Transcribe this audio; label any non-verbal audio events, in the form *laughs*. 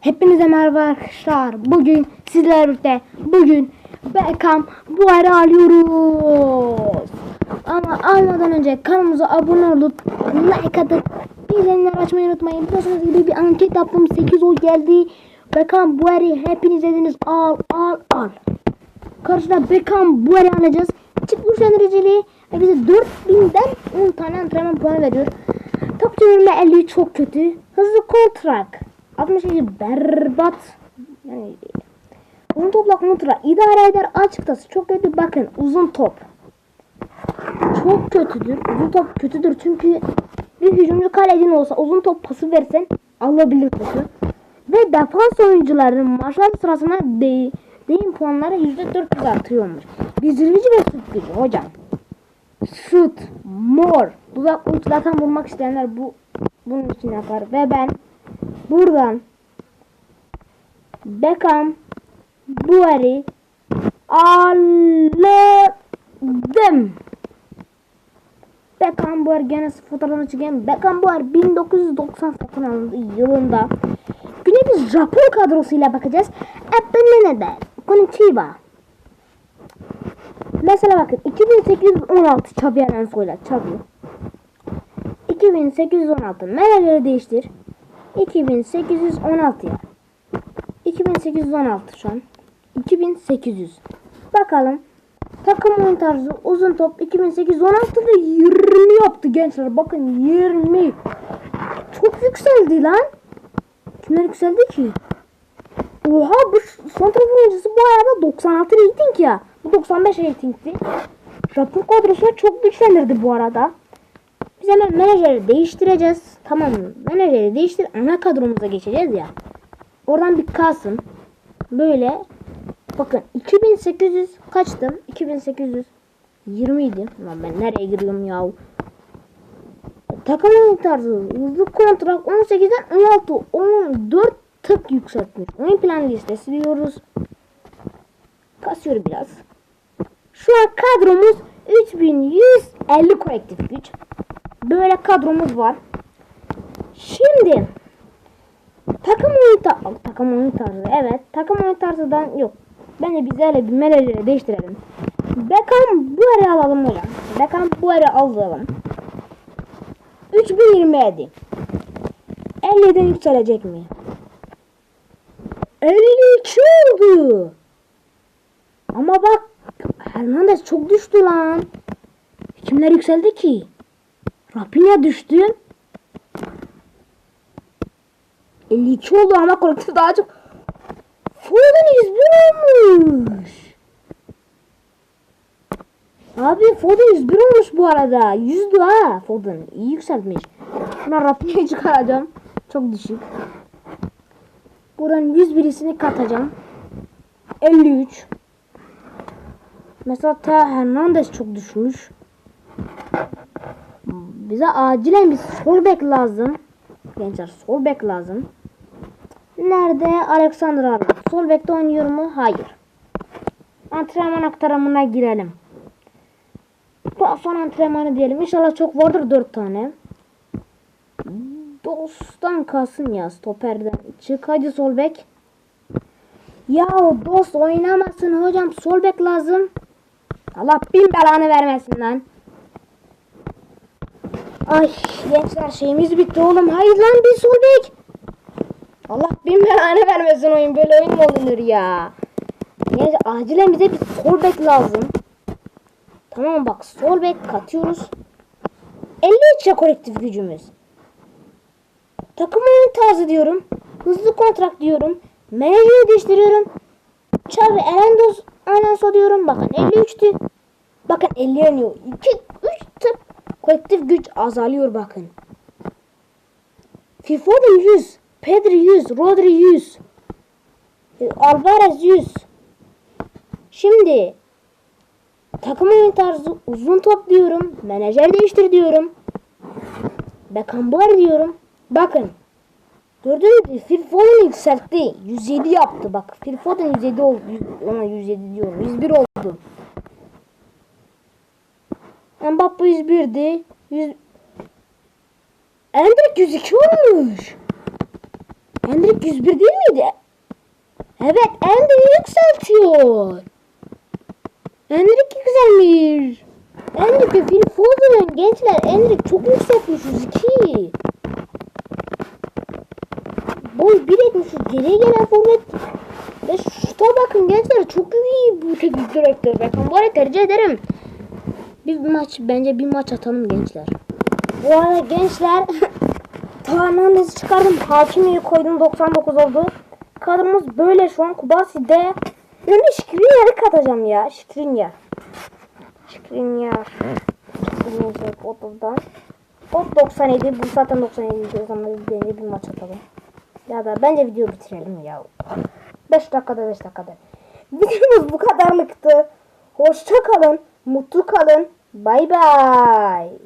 Hepinize merhaba arkadaşlar. Bugün sizlerle birlikte bugün Beckham Buhar'ı alıyoruz. Ama almadan önce kanalımıza abone olup like atıp bildirimleri açmayı unutmayın. Biliyorsunuz gibi bir anket yaptım. 8 oy geldi. Beckham Buhar'ı hepiniz dediniz al al al. Karşıda Beckham Buhar'ı alacağız. Çıkmış dereceliği ve bize 4000'den 10 tane antrenman puanı veriyor. Top çevirme 50 çok kötü. Hızlı kontrak. 67 berbat. Yani uzun topla kontra idare eder açıkçası çok kötü bakın uzun top. Çok kötüdür. Uzun top kötüdür çünkü bir hücumcu kalecin olsa uzun top pası versen alabilir topu. Ve defans oyuncularının maçlar sırasında de deyim puanları %400 artıyormuş. Bizdirici ve şut gücü hocam. Şut, mor, dudak uçlatan vurmak isteyenler bu bunun için yapar. Ve ben buradan Beckham Buari aldım. Beckham Buari gene fotoğrafını çekeyim. Beckham Buari 1990 satın alındı yılında. Güne biz Japon kadrosuyla bakacağız. Ebbe neden? Konnichiwa. Mesela bakın 2816 Xabi Alonso'yla Xabi. 2816 nereleri değiştir? 2816 ya. 2816 şu an. 2800. Bakalım. Takım oyun tarzı uzun top 2816'da 20 yaptı gençler. Bakın 20. Çok yükseldi lan. Kimler yükseldi ki? Oha bu son tarafın oyuncusu bu arada 96 rating ya. Bu 95 ratingti. Japon kadrosu çok güçlendirdi bu arada. Hemen menajeri değiştireceğiz. Tamam mı? Menajeri değiştir. Ana kadromuza geçeceğiz ya. Oradan bir kalsın. Böyle. Bakın 2800 kaçtım? 2800 20 idi. Lan ben nereye giriyorum ya? Takım oyun tarzı hızlı kontrak 18'den 16 14 tık yükseltmiş. Oyun plan listesi diyoruz. Kasıyor biraz. Şu an kadromuz 3150 kolektif güç. Böyle kadromuz var. Şimdi takım oyun ta takım oyun tarzı evet takım oyun tarzıdan yok. Bence biz öyle bir menajeri değiştirelim. Beckham bu ara alalım hocam. Beckham bu ara alalım. 3027. 50'den yükselecek mi? 52 oldu. Ama bak Hernandez çok düştü lan. Kimler yükseldi ki? Rafinha düştü. 52 oldu ama kolektif daha çok. Foden 101 olmuş. Abi Foden 101 olmuş bu arada. 100'dü ha Foden. İyi yükseltmiş. Şuna Rafinha'yı çıkaracağım. Çok düşük. Buranın 101'isini katacağım. 53. Mesela ta Hernandez çok düşmüş. Bize acilen bir sol bek lazım. Gençler sol bek lazım. Nerede Alexander Arnold? Sol bekte oynuyor mu? Hayır. Antrenman aktarımına girelim. Son antrenmanı diyelim. İnşallah çok vardır 4 tane. Dosttan kalsın ya stoperden. Çık hadi sol bek. Ya dost oynamasın hocam sol bek lazım. Allah bin belanı vermesin lan. Ay gençler şeyimiz bitti oğlum. Hayır lan bir sol bek. Allah bin belanı vermesin oyun. Böyle oyun mu olunur ya? Neyse acilen bize bir sol bek lazım. Tamam bak sol bek katıyoruz. 53 ya kolektif gücümüz. Takım oyun tarzı diyorum. Hızlı kontrak diyorum. Menajeri değiştiriyorum. Xavi Erendos Alonso diyorum. Bakın 53'tü. Bakın 50 yanıyor. 2 3 tık kolektif güç azalıyor bakın. Fifo'da 100. Pedri 100. Rodri 100. e, Alvarez 100. Şimdi takım oyun tarzı uzun top diyorum. Menajer değiştir diyorum. Beckenbauer diyorum. Bakın. Gördüğünüz gibi Phil Foden yükseltti. 107 yaptı bak. Phil Foden 107 oldu. Ona 107 diyorum. 101 oldu. Mbappe 101'di. 100... Endrick 102 olmuş. Endrik 101 değil miydi? Evet Endrik yükseltiyor. Endrik yükselmiş. Endrik ve Phil Foden gençler Endrik çok yükseltmiş 102. Boy 1.73 geriye gelen forvet. Ve şuta bakın gençler çok iyi bu teknik direktör. Bakın bu tercih ederim. Bir maç bence bir maç atalım gençler. Bu arada gençler *laughs* Hernandez'i çıkardım. Hakimi'yi koydum 99 oldu. Kadromuz böyle şu an Kubasi'de. Ben de Skriniar'ı katacağım ya. Skriniar. Skriniar. Skriniar otodan. Ot 97. Bu zaten 97. O zaman bence bir maç atalım. Ya da bence video bitirelim ya. 5 dakikada 5 dakikada. *laughs* Videomuz bu kadarlıktı. Hoşça kalın. Mutlu kalın. Bay bay.